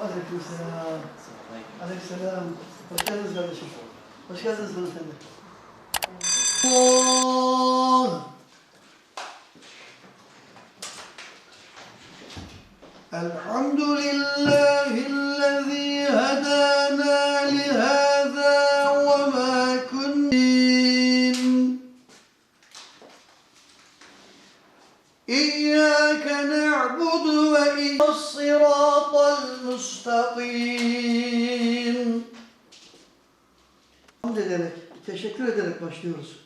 وعليكم السلام عليكم السلام واش كان نزل شوف واش كان نزل الحمد لله المستقيم Hamd ederek, teşekkür ederek başlıyoruz.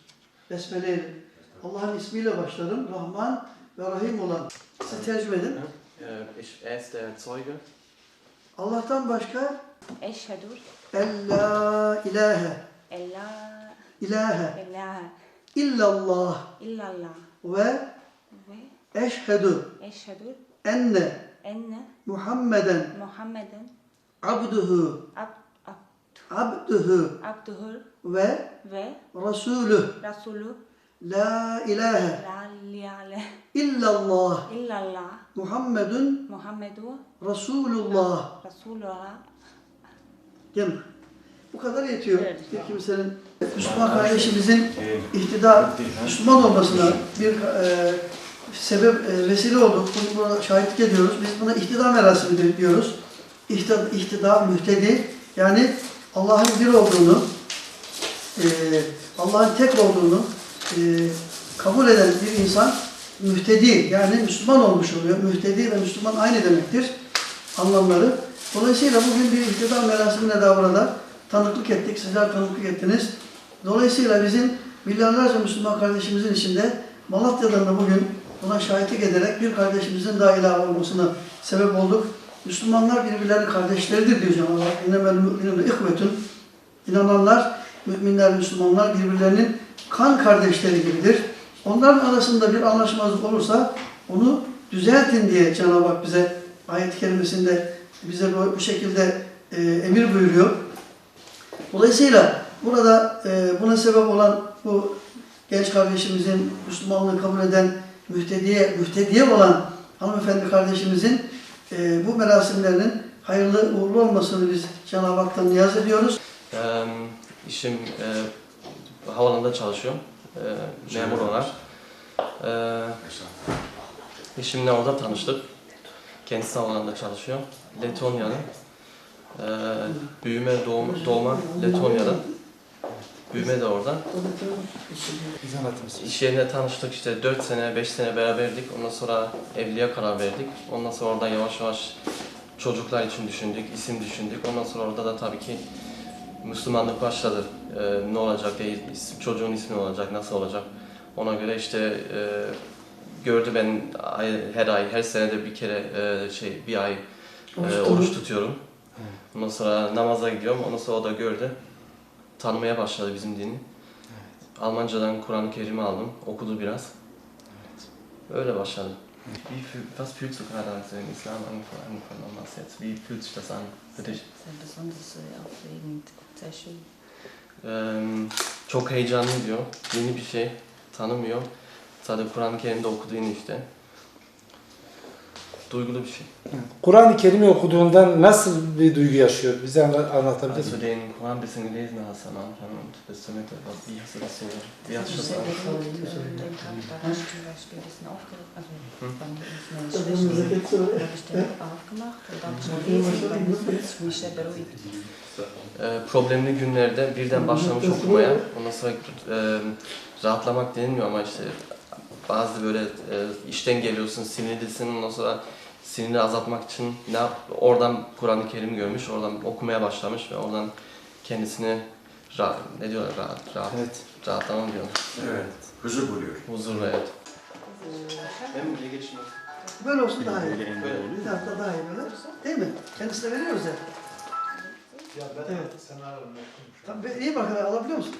Besmele ile. Allah'ın ismiyle başlarım. Rahman ve Rahim olan. Siz tercüme edin. Äh, ich, er ist der Zeuge. Allah'tan başka Eşhedü Ella ilahe en la ilahe ilahe illallah illallah ve ve eşhedü eşhedü enne enne Muhammeden Muhammeden abduhu ab, ab, abduhu abduhur ve ve Resulü Resulü la ilahe la illallah illallah Muhammedun Muhammedu Resulullah. Resulullah Değil mi? Bu kadar yetiyor. Evet. Bir kimsenin Müslüman kardeşimizin ihtida Müslüman olmasına bir e, sebep e, vesile olduk. Bunu buna şahitlik ediyoruz. Biz buna ihtida merasimi diyoruz. İhtida, ihtida mühtedi yani Allah'ın bir olduğunu e, Allah'ın tek olduğunu e, kabul eden bir insan mühtedi yani Müslüman olmuş oluyor. Mühtedi ve Müslüman aynı demektir anlamları. Dolayısıyla bugün bir ihtida merasimine daha burada tanıklık ettik. Sizler tanıklık ettiniz. Dolayısıyla bizim milyarlarca Müslüman kardeşimizin içinde Malatya'dan da bugün buna şahitlik ederek bir kardeşimizin daha ilave olmasına sebep olduk. Müslümanlar birbirlerinin kardeşleridir diyor Cenab-ı Hak. İnnemel ihvetun. İnananlar, müminler, Müslümanlar birbirlerinin kan kardeşleri gibidir. Onların arasında bir anlaşmazlık olursa onu düzeltin diye Cenab-ı Hak bize ayet-i kerimesinde bize bu şekilde e, emir buyuruyor. Dolayısıyla burada e, buna sebep olan bu genç kardeşimizin Müslümanlığı kabul eden mühtediye, mühtediye olan hanımefendi kardeşimizin e, bu merasimlerinin hayırlı uğurlu olmasını biz Cenab-ı Hak'tan niyaz ediyoruz. Ähm, işim e, havalanda çalışıyorum. E, memur olarak. E, eşimle orada tanıştık. Kendisi havalanda çalışıyor. Letonya'nın. E, büyüme doğum, doğma Letonya'da. Büyüme de orada. İş yerinde tanıştık işte 4 sene, 5 sene beraberdik. Ondan sonra evliliğe karar verdik. Ondan sonra oradan yavaş yavaş çocuklar için düşündük, isim düşündük. Ondan sonra orada da tabii ki Müslümanlık başladı. Ee, ne olacak değil, isim- çocuğun ismi ne olacak, nasıl olacak. Ona göre işte e, gördü ben ay- her ay, her senede bir kere e, şey bir ay e, oruç tutuyorum. Ondan sonra namaza gidiyorum. Ondan sonra o da gördü. Tanımaya başladı bizim dini. Almancadan Kur'an-ı Kerim'i aldım. Okudu biraz. Öyle başladı. Wie fühl, was fühlst du gerade, als du den Islam angefangen angefangen hast jetzt? Wie fühlt sich das an für dich? Sehr besonders, sehr aufregend, sehr schön. Eee, çok heyecanlı diyor. Yeni bir şey. Tanımıyor. Sadece Kur'an-ı Kerim'de okudu yeni işte. Duygulu bir şey. Kur'an-ı Kerim'i okuduğundan nasıl bir duygu yaşıyor? Bize anla- anlatabilir misin? den Koran bisschen gelesen hast am Anfang und bis zur Mitte, wie hast du das so, wie hast du das. Also, problemli günlerde birden başlamış okumaya. Ondan sonra e, rahatlamak denilmiyor ama işte bazı böyle e, işten geliyorsun, sinirlisin. Ondan sonra sinirini azaltmak için ne yap? Oradan Kur'an-ı Kerim görmüş, oradan okumaya başlamış ve oradan kendisini rahat, ne diyorlar, rahat, rahat, Evet. rahatlama mı diyorlar. Evet. Huzur buluyor. Huzur ve evet. Benim bile geçmiyor. Böyle olsun daha iyi. Böyle. Bir tarafta daha iyi böyle. Değil mi? Kendisine veriyoruz ya. Evet. Tabii iyi bakın alabiliyor musunuz?